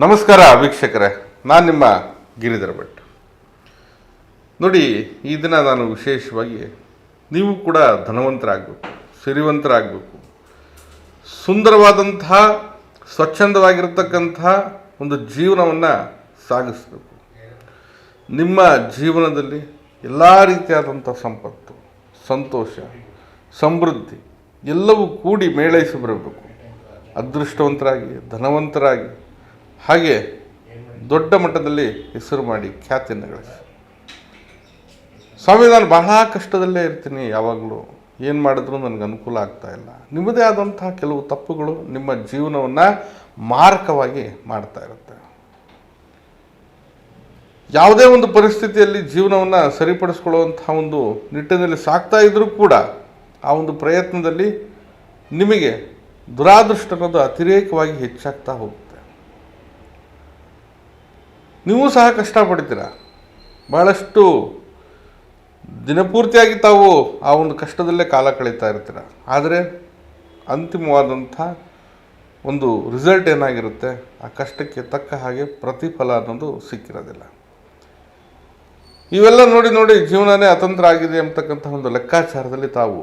ನಮಸ್ಕಾರ ವೀಕ್ಷಕರೇ, ನಾನು ನಿಮ್ಮ ಗಿರಿಧರ ಭಟ್. ನೋಡಿ, ಈ ದಿನ ನಾನು ವಿಶೇಷವಾಗಿ ನೀವು ಕೂಡ ಧನವಂತರಾಗಬೇಕು ಸಿರಿವಂತರಾಗಬೇಕು ಸುಂದರವಾದಂತಹ ಸ್ವಚ್ಛಂದವಾಗಿರತಕ್ಕಂಥ ಒಂದು ಜೀವನವನ್ನು ಸಾಗಿಸಬೇಕು. ನಿಮ್ಮ ಜೀವನದಲ್ಲಿ ಎಲ್ಲ ರೀತಿಯಾದಂಥ ಸಂಪತ್ತು, ಸಂತೋಷ, ಸಮೃದ್ಧಿ ಎಲ್ಲವೂ ಕೂಡಿ ಮೇಳೈಸಿ ಬರಬೇಕು. ಅದೃಷ್ಟವಂತರಾಗಿ, ಧನವಂತರಾಗಿ ಹಾಗೆ ದೊಡ್ಡ ಮಟ್ಟದಲ್ಲಿ ಹೆಸರು ಮಾಡಿ ಖ್ಯಾತಿಯನ್ನು ಗಳಿಸಿ. ಸ್ವಾಮಿ, ನಾನು ಬಹಳ ಕಷ್ಟದಲ್ಲೇ ಇರ್ತೀನಿ, ಯಾವಾಗಲೂ. ಏನು ಮಾಡಿದ್ರೂ ನನಗೆ ಅನುಕೂಲ ಆಗ್ತಾ ಇಲ್ಲ. ನಿಮ್ಮದೇ ಆದಂತಹ ಕೆಲವು ತಪ್ಪುಗಳು ನಿಮ್ಮ ಜೀವನವನ್ನು ಮಾರಕವಾಗಿ ಮಾಡ್ತಾ ಇರುತ್ತೆ. ಯಾವುದೇ ಒಂದು ಪರಿಸ್ಥಿತಿಯಲ್ಲಿ ಜೀವನವನ್ನು ಸರಿಪಡಿಸ್ಕೊಳ್ಳುವಂಥ ಒಂದು ನಿಟ್ಟಿನಲ್ಲಿ ಸಾಕ್ತಾ ಇದ್ದರೂ ಕೂಡ ಆ ಒಂದು ಪ್ರಯತ್ನದಲ್ಲಿ ನಿಮಗೆ ದುರಾದೃಷ್ಟ ಅನ್ನೋದು ಅತಿರೇಕವಾಗಿ ಹೆಚ್ಚಾಗ್ತಾ ಹೋಗುತ್ತೆ ನೀವು ಸಹ ಕಷ್ಟಪಡ್ತೀರ? ಬಹಳಷ್ಟು ದಿನಪೂರ್ತಿಯಾಗಿ ತಾವು ಆ ಒಂದು ಕಷ್ಟದಲ್ಲೇ ಕಾಲ ಕಳೀತಾ ಇರ್ತೀರ? ಆದರೆ ಅಂತಿಮವಾದಂಥ ಒಂದು ರಿಸಲ್ಟ್ ಏನಾಗಿರುತ್ತೆ? ಆ ಕಷ್ಟಕ್ಕೆ ತಕ್ಕ ಹಾಗೆ ಪ್ರತಿಫಲ ಅನ್ನೋದು ಸಿಕ್ಕಿರೋದಿಲ್ಲ. ಇವೆಲ್ಲ ನೋಡಿ ನೋಡಿ ಜೀವನನೇ ಅತಂತ್ರ ಆಗಿದೆ ಅಂತಕ್ಕಂಥ ಒಂದು ಲೆಕ್ಕಾಚಾರದಲ್ಲಿ ತಾವು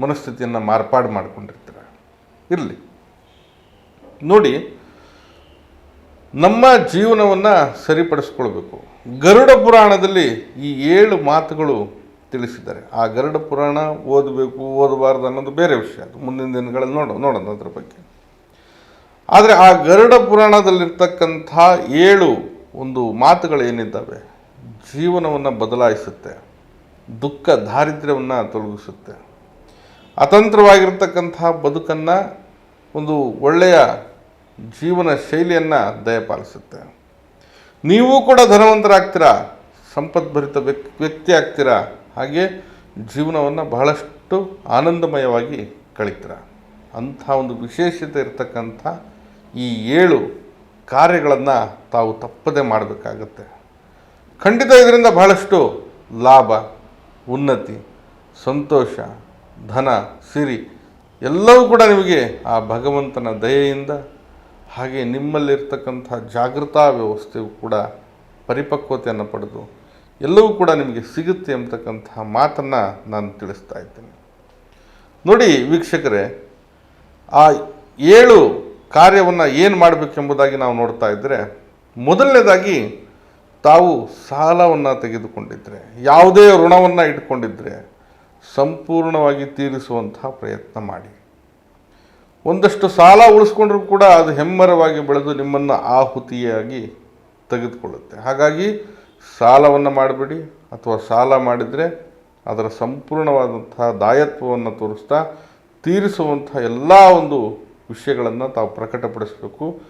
ಮನಸ್ಥಿತಿಯನ್ನು ಮಾರ್ಪಾಡು ಮಾಡಿಕೊಂಡಿರ್ತೀರ? ಇರಲಿ. ನೋಡಿ ನಮ್ಮ ಜೀವನವನ್ನು ಸರಿಪಡಿಸ್ಕೊಳ್ಬೇಕು. ಗರುಡ ಪುರಾಣದಲ್ಲಿ ಈ ಏಳು ಮಾತುಗಳು ತಿಳಿಸಿದ್ದಾರೆ. ಆ ಗರುಡ ಪುರಾಣ ಓದಬೇಕು, ಓದಬಾರ್ದು ಅನ್ನೋದು ಬೇರೆ ವಿಷಯ. ಅದು ಮುಂದಿನ ದಿನಗಳಲ್ಲಿ ನೋಡೋ, ನೋಡೋಣ ಅದ್ರ ಬಗ್ಗೆ. ಆದರೆ ಆ ಗರುಡ ಪುರಾಣದಲ್ಲಿರ್ತಕ್ಕಂಥ ಏಳು ಒಂದು ಮಾತುಗಳು ಏನಿದ್ದಾವೆ? ಜೀವನವನ್ನು ಬದಲಾಯಿಸುತ್ತೆ. ದುಃಖ, ದಾರಿದ್ರ್ಯವನ್ನು ತೊಲಗಿಸುತ್ತೆ. ಅತಂತ್ರವಾಗಿರ್ತಕ್ಕಂಥ ಬದುಕನ್ನು ಒಂದು ಒಳ್ಳೆಯ ಜೀವನ ಶೈಲಿಯನ್ನು ದಯಪಾಲಿಸುತ್ತೆ. ನೀವು ಕೂಡ ಧನವಂತರಾಗ್ತೀರಾ? ಸಂಪದ್ಭರಿತ ವ್ಯಕ್ ವ್ಯಕ್ತಿ ಆಗ್ತೀರಾ? ಹಾಗೆ ಜೀವನವನ್ನು ಬಹಳಷ್ಟು ಆನಂದಮಯವಾಗಿ ಕಳೀತೀರ? ಅಂಥ ಒಂದು ವಿಶೇಷತೆ ಇರತಕ್ಕಂಥ ಈ ಏಳು ಕಾರ್ಯಗಳನ್ನು ತಾವು ತಪ್ಪದೆ ಮಾಡಬೇಕಾಗತ್ತೆ. ಖಂಡಿತ ಇದರಿಂದ ಬಹಳಷ್ಟು ಲಾಭ, ಉನ್ನತಿ, ಸಂತೋಷ, ಧನ, ಸಿರಿ ಎಲ್ಲವೂ ಕೂಡ ನಿಮಗೆ ಆ ಭಗವಂತನ ದಯೆಯಿಂದ ಹಾಗೆ ನಿಮ್ಮಲ್ಲಿರ್ತಕ್ಕಂಥ ಜಾಗೃತಾ ವ್ಯವಸ್ಥೆಯು ಕೂಡ ಪರಿಪಕ್ವತೆಯನ್ನು ಪಡೆದು ಎಲ್ಲವೂ ಕೂಡ ನಿಮಗೆ ಸಿಗುತ್ತೆ ಅಂತಕ್ಕಂಥ ಮಾತನ್ನು ನಾನು ತಿಳಿಸ್ತಾ ಇದ್ದೇನೆ. ನೋಡಿ ವೀಕ್ಷಕರೇ, ಆ ಏಳು ಕಾರ್ಯವನ್ನು ಏನು ಮಾಡಬೇಕೆಂಬುದಾಗಿ ನಾವು ನೋಡ್ತಾ ಇದ್ದರೆ ಮೊದಲನೇದಾಗಿ ತಾವು ಸಾಲವನ್ನು ತೆಗೆದುಕೊಂಡಿದ್ದರೆ ಯಾವುದೇ ಋಣವನ್ನು ಇಟ್ಕೊಂಡಿದ್ದರೆ ಸಂಪೂರ್ಣವಾಗಿ ತೀರಿಸುವಂತಹ ಪ್ರಯತ್ನ ಮಾಡಿ. ಒಂದಷ್ಟು ಸಾಲ ಉಳಿಸ್ಕೊಂಡ್ರೂ ಕೂಡ ಅದು ಹೆಮ್ಮರವಾಗಿ ಬೆಳೆದು ನಿಮ್ಮನ್ನು ಆಹುತಿಯಾಗಿ ತೆಗೆದುಕೊಳ್ಳುತ್ತೆ. ಹಾಗಾಗಿ ಸಾಲವನ್ನು ಮಾಡಬೇಡಿ ಅಥವಾ ಸಾಲ ಮಾಡಿದರೆ ಅದರ ಸಂಪೂರ್ಣವಾದಂತಹ ದಾಯತ್ವವನ್ನು ತೋರಿಸ್ತಾ ತೀರಿಸುವಂಥ ಎಲ್ಲ ಒಂದು ವಿಷಯಗಳನ್ನು ತಾವು ಪ್ರಕಟಪಡಿಸಬೇಕು.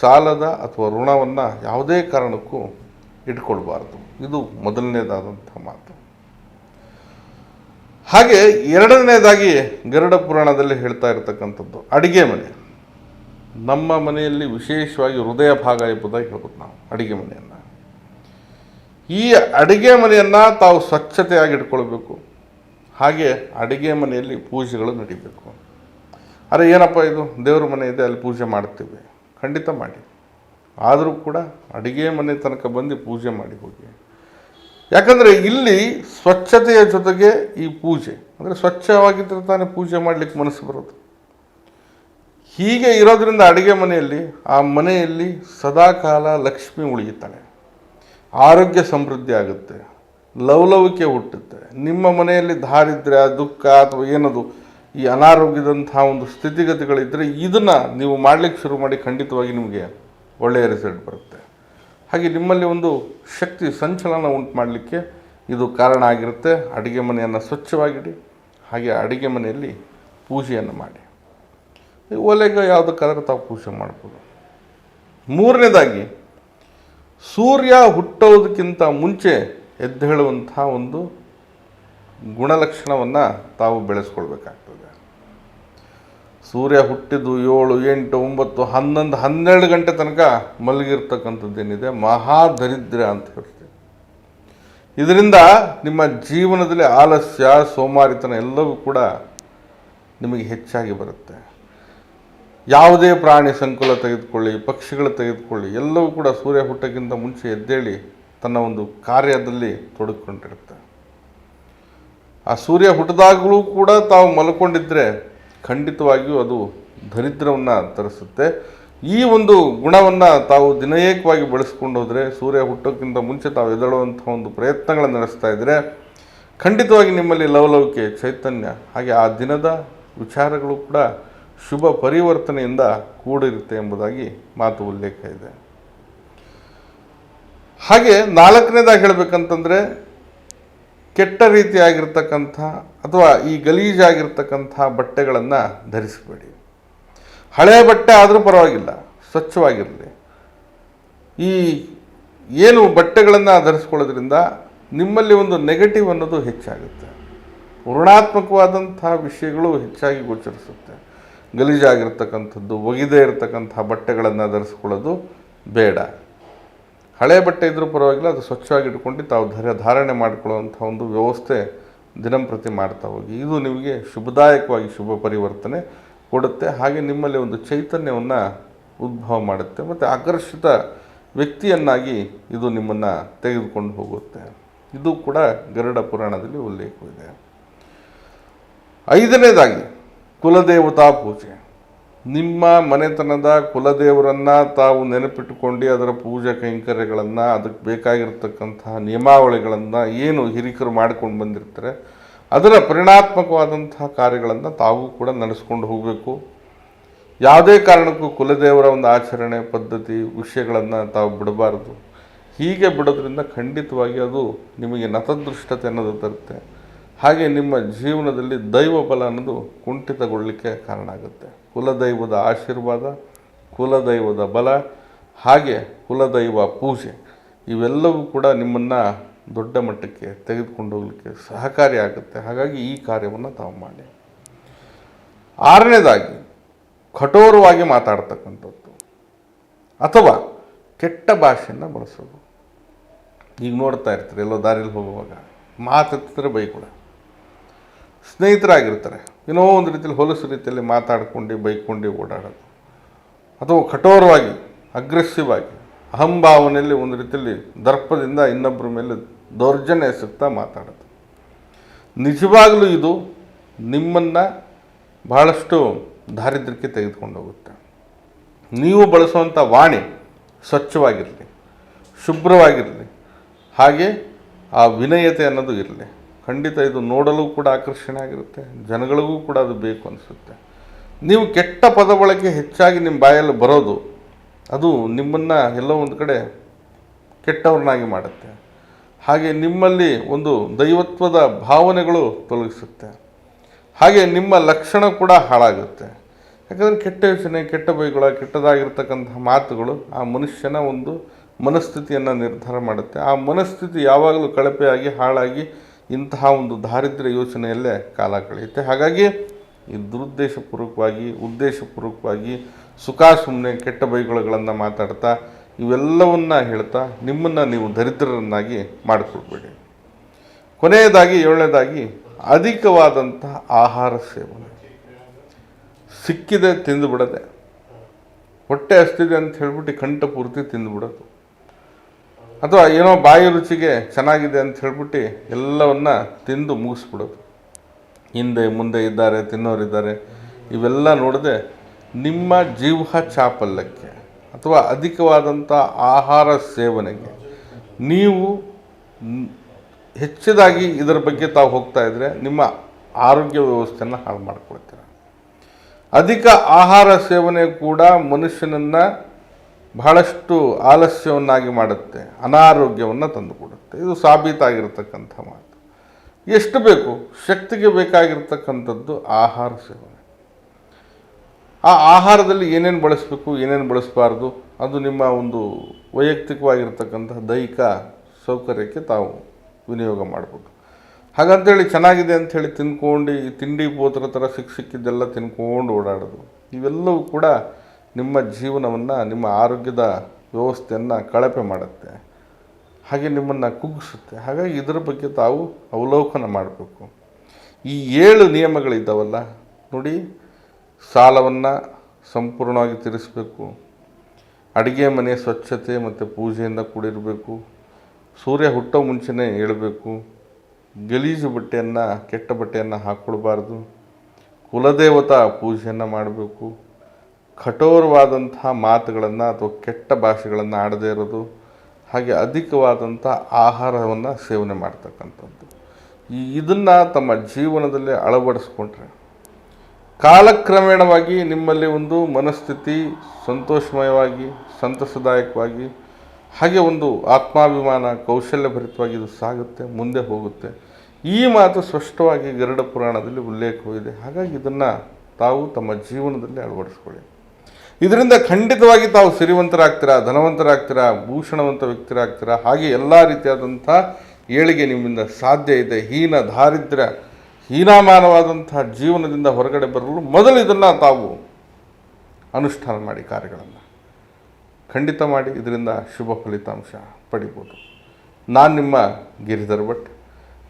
ಸಾಲದ ಅಥವಾ ಋಣವನ್ನು ಯಾವುದೇ ಕಾರಣಕ್ಕೂ ಇಟ್ಕೊಳ್ಬಾರ್ದು. ಇದು ಮೊದಲನೇದಾದಂಥ ಮಾತು. ಹಾಗೆ ಎರಡನೇದಾಗಿ ಗರುಡ ಪುರಾಣದಲ್ಲಿ ಹೇಳ್ತಾ ಇರತಕ್ಕಂಥದ್ದು, ಅಡಿಗೆ ಮನೆ. ನಮ್ಮ ಮನೆಯಲ್ಲಿ ವಿಶೇಷವಾಗಿ ಹೃದಯ ಭಾಗ ಎಂಬುದಾಗಿ ಹೇಳ್ಬೋದು ನಾವು, ಅಡಿಗೆ ಮನೆಯನ್ನು. ಈ ಅಡಿಗೆ ಮನೆಯನ್ನು ತಾವು ಸ್ವಚ್ಛತೆಯಾಗಿ ಇಟ್ಕೊಳ್ಬೇಕು. ಹಾಗೆ ಅಡಿಗೆ ಮನೆಯಲ್ಲಿ ಪೂಜೆಗಳು ನಡೀಬೇಕು. ಅರೆ ಏನಪ್ಪ ಇದು? ದೇವ್ರ ಮನೆ ಇದೆ, ಅಲ್ಲಿ ಪೂಜೆ ಮಾಡ್ತೀವಿ. ಖಂಡಿತ ಮಾಡಿ. ಆದರೂ ಕೂಡ ಅಡಿಗೆ ಮನೆ ತನಕ ಬಂದು ಪೂಜೆ ಮಾಡಿ ಹೋಗಿ. ಯಾಕಂದರೆ ಇಲ್ಲಿ ಸ್ವಚ್ಛತೆಯ ಜೊತೆಗೆ ಈ ಪೂಜೆ, ಅಂದರೆ ಸ್ವಚ್ಛವಾಗಿದ್ದರೆ ತಾನೇ ಪೂಜೆ ಮಾಡಲಿಕ್ಕೆ ಮನಸ್ಸು ಬರೋದು ಹೀಗೆ ಇರೋದರಿಂದ ಅಡುಗೆ ಮನೆಯಲ್ಲಿ, ಆ ಮನೆಯಲ್ಲಿ ಸದಾಕಾಲ ಲಕ್ಷ್ಮಿ ಉಳಿಯುತ್ತಾಳೆ ಆರೋಗ್ಯ ಸಮೃದ್ಧಿ ಆಗುತ್ತೆ, ಲವಲವಿಕೆ ಹುಟ್ಟುತ್ತೆ. ನಿಮ್ಮ ಮನೆಯಲ್ಲಿ ದಾರಿದ್ರ್ಯ ದುಃಖ ಅಥವಾ ಏನದು, ಈ ಅನಾರೋಗ್ಯದಂತಹ ಒಂದು ಸ್ಥಿತಿಗತಿಗಳಿದ್ದರೆ ಇದನ್ನು ನೀವು ಮಾಡಲಿಕ್ಕೆ ಶುರು ಮಾಡಿ ಖಂಡಿತವಾಗಿ ನಿಮಗೆ ಒಳ್ಳೆಯ ರಿಸಲ್ಟ್ ಬರುತ್ತೆ. ಹಾಗೆ ನಿಮ್ಮಲ್ಲಿ ಒಂದು ಶಕ್ತಿ ಸಂಚಲನ ಉಂಟು ಮಾಡಲಿಕ್ಕೆ ಇದು ಕಾರಣ ಆಗಿರುತ್ತೆ. ಅಡುಗೆ ಮನೆಯನ್ನು ಸ್ವಚ್ಛವಾಗಿಡಿ. ಹಾಗೆ ಅಡುಗೆ ಮನೆಯಲ್ಲಿ ಪೂಜೆಯನ್ನು ಮಾಡಿ. ಒಲೆಗೆ ಯಾವುದಕ್ಕಾದ್ರೆ ತಾವು ಪೂಜೆ ಮಾಡ್ಬೋದು. ಮೂರನೇದಾಗಿ, ಸೂರ್ಯ ಹುಟ್ಟೋದಕ್ಕಿಂತ ಮುಂಚೆ ಎದ್ದೇಳುವಂಥ ಒಂದು ಗುಣಲಕ್ಷಣವನ್ನು ತಾವು ಬೆಳೆಸ್ಕೊಳ್ಬೇಕಾಗ್ತದೆ. ಸೂರ್ಯ ಹುಟ್ಟಿದ್ದು ಏಳು, ಎಂಟು, ಒಂಬತ್ತು, ಹನ್ನೊಂದು, ಹನ್ನೆರಡು ಗಂಟೆ ತನಕ ಮಲಗಿರ್ತಕ್ಕಂಥದ್ದೇನಿದೆ? ಮಹಾದರಿದ್ರ್ಯ ಅಂತ ಹೇಳ್ತೀವಿ. ಇದರಿಂದ ನಿಮ್ಮ ಜೀವನದಲ್ಲಿ ಆಲಸ್ಯ, ಸೋಮಾರಿತನ ಎಲ್ಲವೂ ಕೂಡ ನಿಮಗೆ ಹೆಚ್ಚಾಗಿ ಬರುತ್ತೆ. ಯಾವುದೇ ಪ್ರಾಣಿ ಸಂಕುಲ ತೆಗೆದುಕೊಳ್ಳಿ, ಪಕ್ಷಿಗಳು ತೆಗೆದುಕೊಳ್ಳಿ, ಎಲ್ಲವೂ ಕೂಡ ಸೂರ್ಯ ಹುಟ್ಟಕ್ಕಿಂತ ಮುಂಚೆ ಎದ್ದೇಳಿ ತನ್ನ ಒಂದು ಕಾರ್ಯದಲ್ಲಿ ತೊಡಗಿಕೊಂಡಿರುತ್ತೆ. ಆ ಸೂರ್ಯ ಹುಟ್ಟದಾಗಲೂ ಕೂಡ ತಾವು ಮಲ್ಕೊಂಡಿದ್ದರೆ ಖಂಡಿತವಾಗಿಯೂ ಅದು ದರಿದ್ರವನ್ನು ತರಿಸುತ್ತೆ. ಈ ಒಂದು ಗುಣವನ್ನು ತಾವು ದಿನಯೇಕವಾಗಿ ಬೆಳೆಸ್ಕೊಂಡು ಹೋದರೆ, ಸೂರ್ಯ ಹುಟ್ಟೋಕ್ಕಿಂತ ಮುಂಚೆ ತಾವು ಎದಳುವಂಥ ಒಂದು ಪ್ರಯತ್ನಗಳನ್ನು ನಡೆಸ್ತಾ ಇದ್ದರೆ ಖಂಡಿತವಾಗಿ ನಿಮ್ಮಲ್ಲಿ ಲವಲವಿಕೆ, ಚೈತನ್ಯ, ಹಾಗೆ ಆ ದಿನದ ವಿಚಾರಗಳು ಕೂಡ ಶುಭ ಪರಿವರ್ತನೆಯಿಂದ ಕೂಡಿರುತ್ತೆ ಎಂಬುದಾಗಿ ಮಾತು ಉಲ್ಲೇಖ ಇದೆ. ಹಾಗೆ ನಾಲ್ಕನೇದಾಗಿ ಹೇಳಬೇಕಂತಂದರೆ ಕೆಟ್ಟ ರೀತಿಯಾಗಿರ್ತಕ್ಕಂಥ ಅಥವಾ ಈ ಗಲೀಜಾಗಿರ್ತಕ್ಕಂಥ ಬಟ್ಟೆಗಳನ್ನು ಧರಿಸಬೇಡಿ. ಹಳೆಯ ಬಟ್ಟೆ ಆದರೂ ಪರವಾಗಿಲ್ಲ, ಸ್ವಚ್ಛವಾಗಿರಲಿ. ಈ ಏನು ಬಟ್ಟೆಗಳನ್ನು ಧರಿಸ್ಕೊಳ್ಳೋದ್ರಿಂದ ನಿಮ್ಮಲ್ಲಿ ಒಂದು ನೆಗೆಟಿವ್ ಅನ್ನೋದು ಹೆಚ್ಚಾಗುತ್ತೆ. ಋಣಾತ್ಮಕವಾದಂಥ ವಿಷಯಗಳು ಹೆಚ್ಚಾಗಿ ಗೋಚರಿಸುತ್ತೆ. ಗಲೀಜಾಗಿರ್ತಕ್ಕಂಥದ್ದು, ಒಗಿದೇ ಇರತಕ್ಕಂಥ ಬಟ್ಟೆಗಳನ್ನು ಧರಿಸ್ಕೊಳ್ಳೋದು ಬೇಡ. ಹಳೆ ಬಟ್ಟೆ ಇದ್ದರೂ ಪರವಾಗಿಲ್ಲ, ಅದು ಸ್ವಚ್ಛವಾಗಿ ಇಟ್ಕೊಂಡು ತಾವು ಧರ, ಧಾರಣೆ ಮಾಡಿಕೊಳ್ಳುವಂಥ ಒಂದು ವ್ಯವಸ್ಥೆ ದಿನಂಪ್ರತಿ ಮಾಡ್ತಾ ಹೋಗಿ. ಇದು ನಿಮಗೆ ಶುಭದಾಯಕವಾಗಿ ಶುಭ ಪರಿವರ್ತನೆ ಕೊಡುತ್ತೆ. ಹಾಗೆ ನಿಮ್ಮಲ್ಲಿ ಒಂದು ಚೈತನ್ಯವನ್ನು ಉದ್ಭವ ಮಾಡುತ್ತೆ. ಮತ್ತು ಆಕರ್ಷಿತ ವ್ಯಕ್ತಿಯನ್ನಾಗಿ ಇದು ನಿಮ್ಮನ್ನು ತೆಗೆದುಕೊಂಡು ಹೋಗುತ್ತೆ. ಇದು ಕೂಡ ಗರುಡ ಪುರಾಣದಲ್ಲಿ ಉಲ್ಲೇಖವಿದೆ. ಐದನೇದಾಗಿ ಕುಲದೇವತಾ ಪೂಜೆ. ನಿಮ್ಮ ಮನೆತನದ ಕುಲದೇವರನ್ನು ತಾವು ನೆನಪಿಟ್ಟುಕೊಂಡು ಅದರ ಪೂಜಾ ಕೈಂಕರ್ಯಗಳನ್ನು, ಅದಕ್ಕೆ ಬೇಕಾಗಿರ್ತಕ್ಕಂತಹ ನಿಯಮಾವಳಿಗಳನ್ನು ಏನು ಹಿರಿಕರು ಮಾಡ್ಕೊಂಡು ಬಂದಿರ್ತಾರೆ, ಅದರ ಪರಿಣಾತ್ಮಕವಾದಂತಹ ಕಾರ್ಯಗಳನ್ನು ತಾವು ಕೂಡ ನಡೆಸ್ಕೊಂಡು ಹೋಗಬೇಕು. ಯಾವುದೇ ಕಾರಣಕ್ಕೂ ಕುಲದೇವರ ಒಂದು ಆಚರಣೆ, ಪದ್ಧತಿ, ವಿಷಯಗಳನ್ನು ತಾವು ಬಿಡಬಾರದು. ಹೀಗೆ ಬಿಡೋದ್ರಿಂದ ಖಂಡಿತವಾಗಿ ಅದು ನಿಮಗೆ ನತದೃಷ್ಟತೆ ಅನ್ನೋದು ತರುತ್ತೆ. ಹಾಗೆ ನಿಮ್ಮ ಜೀವನದಲ್ಲಿ ದೈವ ಬಲ ಅನ್ನೋದು ಕುಂಠಿತಗೊಳ್ಳಲಿಕ್ಕೆ ಕಾರಣ ಆಗುತ್ತೆ. ಕುಲದೈವದ ಆಶೀರ್ವಾದ, ಕುಲದೈವದ ಬಲ, ಹಾಗೆ ಕುಲದೈವ ಪೂಜೆ, ಇವೆಲ್ಲವೂ ಕೂಡ ನಿಮ್ಮನ್ನು ದೊಡ್ಡ ಮಟ್ಟಕ್ಕೆ ತೆಗೆದುಕೊಂಡು ಹೋಗಲಿಕ್ಕೆ ಸಹಕಾರಿಯಾಗುತ್ತೆ ಹಾಗಾಗಿ ಈ ಕಾರ್ಯವನ್ನು ತಾವು ಮಾಡಿ. ಆರನೇದಾಗಿ, ಕಠೋರವಾಗಿ ಮಾತಾಡ್ತಕ್ಕಂಥದ್ದು, ಅಥವಾ ಕೆಟ್ಟ ಭಾಷೆಯನ್ನು ಬಳಸೋದು. ಈಗ ನೋಡ್ತಾ ಇರ್ತೀರಿ, ಎಲ್ಲೋ ದಾರಿಯಲ್ಲಿ ಹೋಗುವಾಗ ಮಾತೆತ್ತಿದ್ರೆ ಬೈಕೊಡ ಸ್ನೇಹಿತರಾಗಿರ್ತಾರೆ. ಏನೋ ಒಂದು ರೀತಿಯಲ್ಲಿ ಹೊಲಸು ರೀತಿಯಲ್ಲಿ ಮಾತಾಡ್ಕೊಂಡು ಬೈಕೊಂಡು ಓಡಾಡೋದು. ಅಥವಾ ಕಠೋರವಾಗಿ ಅಗ್ರೆಸಿವ್ ಆಗಿ ಅಹಂಭಾವನೆಯಲ್ಲಿ ಒಂದು ರೀತಿಯಲ್ಲಿ ದರ್ಪದಿಂದ ಇನ್ನೊಬ್ಬರ ಮೇಲೆ ದೌರ್ಜನ್ಯ ಎಸಗ್ತಾ ಮಾತಾಡೋದು. ನಿಜವಾಗಲೂ ಇದು ನಿಮ್ಮನ್ನು ಬಹಳಷ್ಟು ದಾರಿದ್ರ್ಯಕ್ಕೆ ತೆಗೆದುಕೊಂಡು ಹೋಗುತ್ತೆ. ನೀವು ಬಳಸುವಂಥ ವಾಣಿ ಸ್ವಚ್ಛವಾಗಿರಲಿ, ಶುಭ್ರವಾಗಿರಲಿ, ಹಾಗೆ ಆ ವಿನಯತೆ ಅನ್ನೋದು ಇರಲಿ. ಖಂಡಿತ ಇದು ನೋಡಲು ಕೂಡ ಆಕರ್ಷಣೆ ಆಗಿರುತ್ತೆ. ಜನಗಳಿಗೂ ಕೂಡ ಅದು ಬೇಕು ಅನಿಸುತ್ತೆ. ನೀವು ಕೆಟ್ಟ ಪದ ಬಳಕೆ ಹೆಚ್ಚಾಗಿ ನಿಮ್ಮ ಬಾಯಲ್ಲಿ ಬರೋದು, ಅದು ನಿಮ್ಮನ್ನು ಎಲ್ಲೋ ಒಂದು ಕಡೆ ಕೆಟ್ಟವ್ರನ್ನಾಗಿ ಮಾಡುತ್ತೆ. ಹಾಗೆ ನಿಮ್ಮಲ್ಲಿ ಒಂದು ದೈವತ್ವದ ಭಾವನೆಗಳು ತೊಲಗಿಸುತ್ತೆ. ಹಾಗೆ ನಿಮ್ಮ ಲಕ್ಷಣ ಕೂಡ ಹಾಳಾಗುತ್ತೆ. ಯಾಕಂದರೆ ಕೆಟ್ಟ ಯೋಚನೆ, ಕೆಟ್ಟ ಬೈಗಳ ಕೆಟ್ಟದಾಗಿರ್ತಕ್ಕಂಥ ಮಾತುಗಳು ಆ ಮನುಷ್ಯನ ಒಂದು ಮನಸ್ಥಿತಿಯನ್ನು ನಿರ್ಧಾರ ಮಾಡುತ್ತೆ. ಆ ಮನಸ್ಥಿತಿ ಯಾವಾಗಲೂ ಕಳಪೆಯಾಗಿ ಹಾಳಾಗಿ ಇಂತಹ ಒಂದು ದಾರಿದ್ರ್ಯ ಯೋಚನೆಯಲ್ಲೇ ಕಾಲ ಕಳೆಯುತ್ತೆ. ಹಾಗಾಗಿ ಈ ದುರುದ್ದೇಶಪೂರ್ವಕವಾಗಿ, ಉದ್ದೇಶಪೂರ್ವಕವಾಗಿ, ಸುಖ ಸುಮ್ಮನೆ ಕೆಟ್ಟ ಬೈಗುಳಗಳನ್ನು ಮಾತಾಡ್ತಾ, ಇವೆಲ್ಲವನ್ನು ಹೇಳ್ತಾ ನಿಮ್ಮನ್ನು ನೀವು ದರಿದ್ರರನ್ನಾಗಿ ಮಾಡಿಕೊಡ್ಬೇಡಿ. ಕೊನೆಯದಾಗಿ, ಏಳನೇದಾಗಿ ಅಧಿಕವಾದಂತಹ ಆಹಾರ ಸೇವನೆ. ಸಿಕ್ಕಿದೆ ತಿಂದುಬಿಡದೆ ಹೊಟ್ಟೆ ಹಸ್ತಿದೆ ಅಂತ ಹೇಳ್ಬಿಟ್ಟು ಕಂಠಪೂರ್ತಿ ತಿಂದುಬಿಡೋದು ಅಥವಾ ಏನೋ ಬಾಯಿ ರುಚಿಗೆ ಚೆನ್ನಾಗಿದೆ ಅಂತ ಹೇಳ್ಬಿಟ್ಟು ಎಲ್ಲವನ್ನ ತಿಂದು ಮುಗಿಸ್ಬಿಡೋದು. ಹಿಂದೆ ಮುಂದೆ ಇದ್ದಾರೆ, ತಿನ್ನೋರಿದ್ದಾರೆ, ಇವೆಲ್ಲ ನೋಡದೆ ನಿಮ್ಮ ಜೀವ ಚಾಪಲ್ಯಕ್ಕೆ ಅಥವಾ ಅಧಿಕವಾದಂಥ ಆಹಾರ ಸೇವನೆಗೆ ನೀವು ಹೆಚ್ಚದಾಗಿ ಇದರ ಬಗ್ಗೆ ತಾವು ಹೋಗ್ತಾ ಇದ್ದರೆ ನಿಮ್ಮ ಆರೋಗ್ಯ ವ್ಯವಸ್ಥೆಯನ್ನು ಹಾಳು ಮಾಡ್ಕೊಳ್ತೀರ. ಅಧಿಕ ಆಹಾರ ಸೇವನೆ ಕೂಡ ಮನುಷ್ಯನನ್ನು ಬಹಳಷ್ಟು ಆಲಸ್ಯವನ್ನಾಗಿ ಮಾಡುತ್ತೆ, ಅನಾರೋಗ್ಯವನ್ನು ತಂದುಕೊಡುತ್ತೆ. ಇದು ಸಾಬೀತಾಗಿರ್ತಕ್ಕಂಥ ಮಾತು. ಎಷ್ಟು ಬೇಕು, ಶಕ್ತಿಗೆ ಬೇಕಾಗಿರ್ತಕ್ಕಂಥದ್ದು ಆಹಾರ ಸೇವನೆ. ಆ ಆಹಾರದಲ್ಲಿ ಏನೇನು ಬಳಸಬೇಕು, ಏನೇನು ಬಳಸಬಾರ್ದು, ಅದು ನಿಮ್ಮ ಒಂದು ವೈಯಕ್ತಿಕವಾಗಿರ್ತಕ್ಕಂತಹ ದೈಹಿಕ ಸೌಕರ್ಯಕ್ಕೆ ತಾವು ವಿನಿಯೋಗ ಮಾಡ್ಬೋದು. ಹಾಗಂತೇಳಿ ಚೆನ್ನಾಗಿದೆ ಅಂಥೇಳಿ ತಿನ್ಕೊಂಡು ತಿಂಡಿ ಪೋತ್ರ ಥರ ಸಿಕ್ಕ ಸಿಕ್ಕಿದ್ದೆಲ್ಲ ತಿನ್ಕೊಂಡು ಓಡಾಡೋದು, ಇವೆಲ್ಲವೂ ಕೂಡ ನಿಮ್ಮ ಜೀವನವನ್ನು, ನಿಮ್ಮ ಆರೋಗ್ಯದ ವ್ಯವಸ್ಥೆಯನ್ನು ಕಳಪೆ ಮಾಡುತ್ತೆ. ಹಾಗೆ ನಿಮ್ಮನ್ನು ಕುಗ್ಗಿಸುತ್ತೆ. ಹಾಗಾಗಿ ಇದರ ಬಗ್ಗೆ ತಾವು ಅವಲೋಕನ ಮಾಡಬೇಕು. ಈ ಏಳು ನಿಯಮಗಳಿದ್ದಾವಲ್ಲ, ನೋಡಿ, ಸಾಲವನ್ನು ಸಂಪೂರ್ಣವಾಗಿ ತೀರಿಸಬೇಕು. ಅಡುಗೆ ಮನೆ ಸ್ವಚ್ಛತೆ ಮತ್ತು ಪೂಜೆಯಿಂದ ಕೂಡಿರಬೇಕು. ಸೂರ್ಯ ಹುಟ್ಟೋ ಮುಂಚೆನೇ ಏಳಬೇಕು ಗಲೀಜು ಬಟ್ಟೆಯನ್ನು, ಕೆಟ್ಟ ಬಟ್ಟೆಯನ್ನು ಹಾಕ್ಕೊಳ್ಬಾರ್ದು ಕುಲದೇವತಾ ಪೂಜೆಯನ್ನು ಮಾಡಬೇಕು. ಕಠೋರವಾದಂತಹ ಮಾತುಗಳನ್ನು ಅಥವಾ ಕೆಟ್ಟ ಭಾಷೆಗಳನ್ನು ಆಡದೇ ಇರೋದು, ಹಾಗೆ ಅಧಿಕವಾದಂಥ ಆಹಾರವನ್ನು ಸೇವನೆ ಮಾಡ್ತಕ್ಕಂಥದ್ದು. ಈ ಇದನ್ನು ತಮ್ಮ ಜೀವನದಲ್ಲಿ ಅಳವಡಿಸ್ಕೊಂಡ್ರೆ, ಕಾಲಕ್ರಮೇಣವಾಗಿ ನಿಮ್ಮಲ್ಲಿ ಒಂದು ಮನಸ್ಥಿತಿ ಸಂತೋಷಮಯವಾಗಿ, ಸಂತಸದಾಯಕವಾಗಿ, ಹಾಗೆ ಒಂದು ಆತ್ಮಾಭಿಮಾನ ಕೌಶಲ್ಯಭರಿತವಾಗಿ ಇದು ಸಾಗುತ್ತೆ, ಮುಂದೆ ಹೋಗುತ್ತೆ. ಈ ಮಾತು ಸ್ಪಷ್ಟವಾಗಿ ಗರುಡ ಪುರಾಣದಲ್ಲಿ ಉಲ್ಲೇಖವಿದೆ. ಹಾಗಾಗಿ ಇದನ್ನು ತಾವು ತಮ್ಮ ಜೀವನದಲ್ಲಿ ಅಳವಡಿಸ್ಕೊಳ್ಳಿ. ಇದರಿಂದ ಖಂಡಿತವಾಗಿ ತಾವು ಸಿರಿವಂತರಾಗ್ತೀರಾ, ಧನವಂತರಾಗ್ತೀರಾ, ಭೂಷಣವಂತ ವ್ಯಕ್ತಿರಾಗ್ತೀರಾ, ಹಾಗೆ ಎಲ್ಲ ರೀತಿಯಾದಂಥ ಏಳಿಗೆ ನಿಮ್ಮಿಂದ ಸಾಧ್ಯ ಇದೆ. ಹೀನ ದಾರಿದ್ರ್ಯ ಹೀನಾಮಾನವಾದಂತಹ ಜೀವನದಿಂದ ಹೊರಗಡೆ ಬರಲು ಮೊದಲು ಇದನ್ನು ತಾವು ಅನುಷ್ಠಾನ ಮಾಡಿ ಕಾರ್ಯಗಳನ್ನು. ಖಂಡಿತ ಮಾಡಿ ಇದರಿಂದ ಶುಭ ಫಲಿತಾಂಶ ಪಡಿಬೋದು. ನಾನು ನಿಮ್ಮ ಗಿರಿಧರ್ ಭಟ್.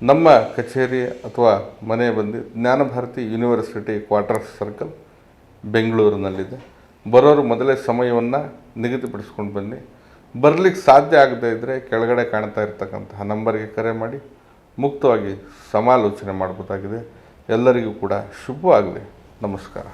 ನಮ್ಮ ಕಚೇರಿ ಅಥವಾ ಮನೆ ಬಂದು ಜ್ಞಾನಭಾರತಿ ಯೂನಿವರ್ಸಿಟಿ ಕ್ವಾರ್ಟರ್ಸ್ ಸರ್ಕಲ್ ಬೆಂಗಳೂರಿನಲ್ಲಿದೆ. ಬರೋರು ಮೊದಲೇ ಸಮಯವನ್ನು ನಿಗದಿಪಡಿಸ್ಕೊಂಡು ಬನ್ನಿ. ಬರಲಿಕ್ಕೆ ಸಾಧ್ಯ ಆಗದೇ ಇದ್ದರೆ ಕೆಳಗಡೆ ಕಾಣ್ತಾ ಇರ್ತಕ್ಕಂತಹ ನಂಬರ್ಗೆ ಕರೆ ಮಾಡಿ, ಮುಕ್ತವಾಗಿ ಸಮಾಲೋಚನೆ ಮಾಡಬಹುದಾಗಿದೆ ಎಲ್ಲರಿಗೂ ಕೂಡ ಶುಭವಾಗಲಿ. ನಮಸ್ಕಾರ.